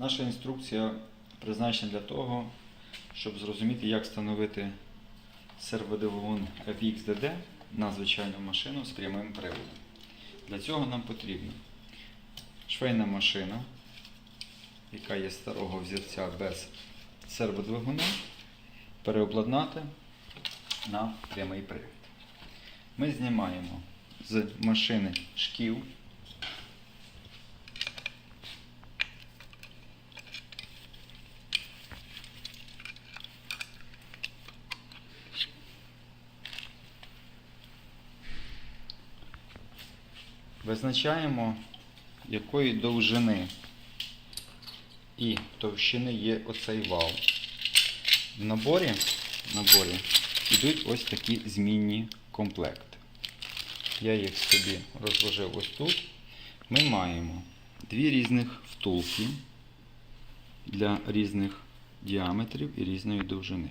Наша інструкція призначена для того, щоб зрозуміти, як встановити серводивовон FXDD на звичайну машину з прямим приводом. Для цього нам потрібна швейна машина, яка є старого взірця без серводвигуна, переобладнати на прямий привід. Ми знімаємо з машини шків. Визначаємо, якої довжини і товщини є оцей вал. В наборі, в наборі йдуть ось такі змінні комплекти. Я їх собі розложив ось тут. Ми маємо дві різних втулки для різних діаметрів і різної довжини.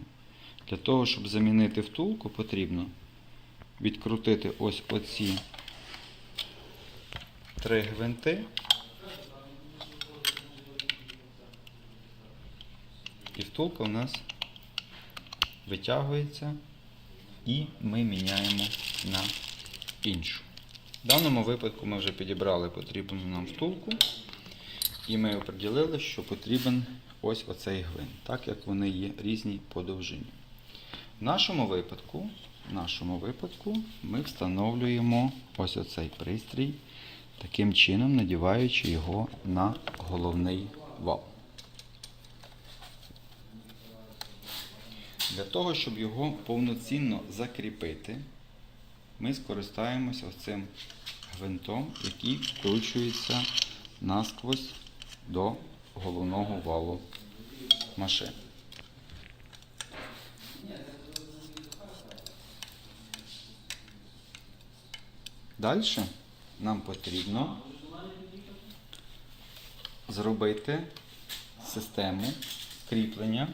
Для того, щоб замінити втулку, потрібно відкрутити ось оці три гвинти. І втулка у нас витягується і ми міняємо на іншу. В даному випадку ми вже підібрали потрібну нам втулку і ми оприділили, що потрібен ось оцей гвинт, так як вони є різні по довжині. В нашому випадку, в нашому випадку ми встановлюємо ось оцей пристрій, таким чином надіваючи його на головний вал. Для того, щоб його повноцінно закріпити, ми скористаємося цим гвинтом, який вкручується насквозь до головного валу машини. Далі нам потрібно зробити систему кріплення,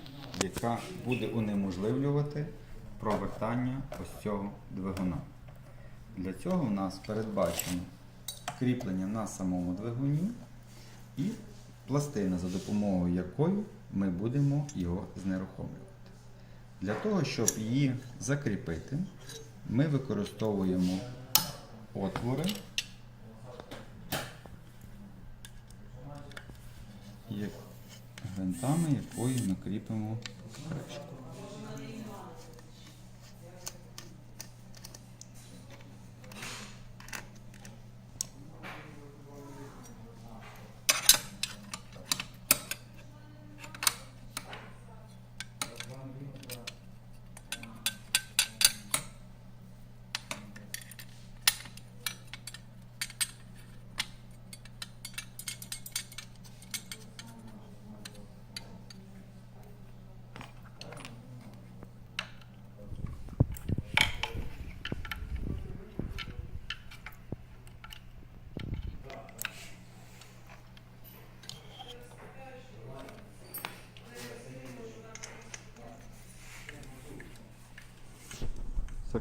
яка буде унеможливлювати провертання ось цього двигуна. Для цього в нас передбачено кріплення на самому двигуні і пластина, за допомогою якої ми будемо його знерухомлювати. Для того, щоб її закріпити, ми використовуємо отвори, як- гвинтами якої ми кріпимо кришку.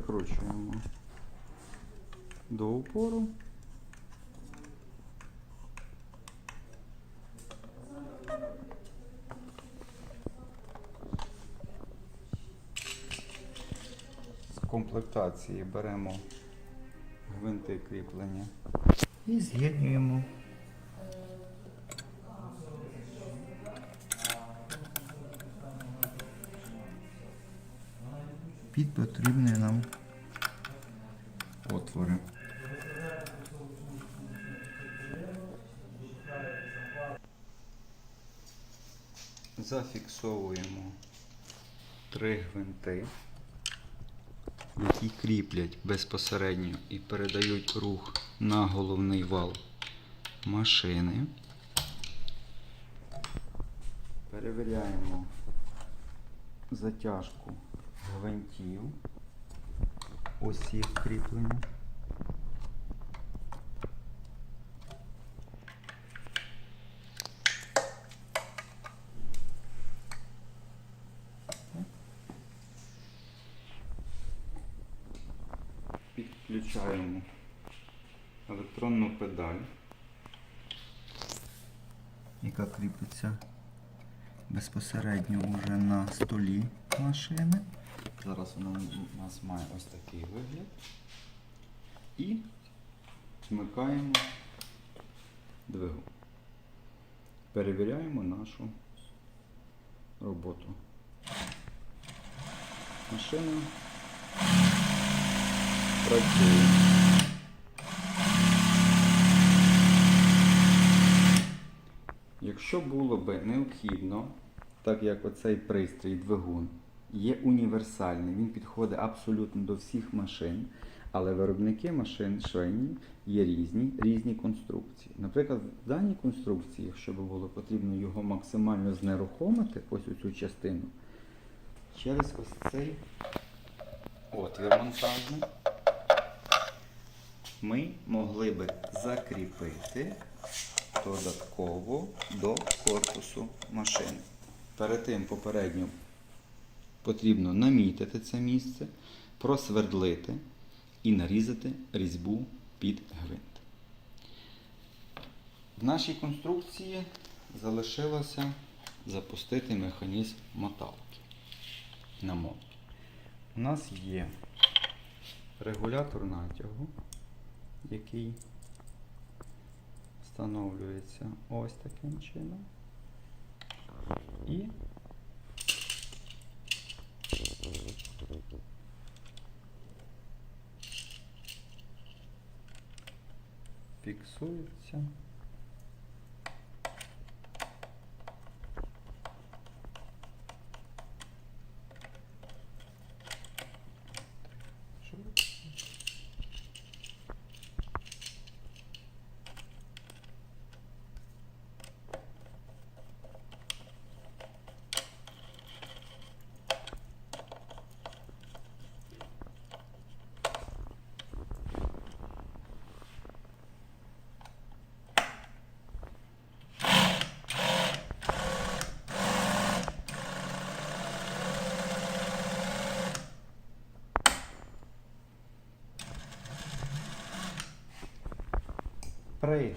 Закручуємо до упору. З комплектації беремо гвинти кріплення і з'єднуємо. Під потрібні нам отвори. Зафіксовуємо три гвинти, які кріплять безпосередньо і передають рух на головний вал машини. Перевіряємо затяжку гвинтів осів кріплення. Підключаємо електронну педаль. яка кріпиться безпосередньо вже на столі машини. Зараз вона у нас має ось такий вигляд. І вмикаємо двигун. Перевіряємо нашу роботу. Машина працює. Якщо було би необхідно, так як оцей пристрій двигун є універсальний, він підходить абсолютно до всіх машин, але виробники машин швейні є різні, різні конструкції. Наприклад, в даній конструкції, якщо б було потрібно його максимально знерухомити, ось цю частину, через ось цей отвір монтажний, ми могли би закріпити додатково до корпусу машини. Перед тим попередньо потрібно намітити це місце, просвердлити і нарізати різьбу під гвинт. В нашій конструкції залишилося запустити механізм моталки на мотор. У нас є регулятор натягу, який встановлюється ось таким чином. І фіксується. При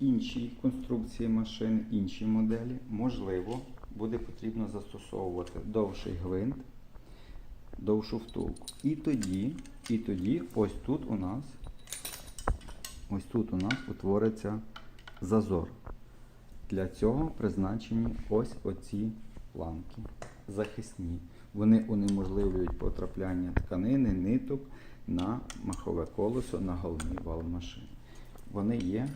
іншій конструкції машин, іншій моделі, можливо, буде потрібно застосовувати довший гвинт, довшу втулку. І тоді, і тоді ось тут у нас, ось тут у нас утвориться зазор. Для цього призначені ось оці планки захисні. Вони унеможливлюють потрапляння тканини, ниток на махове колесо, на головний вал машини вони є.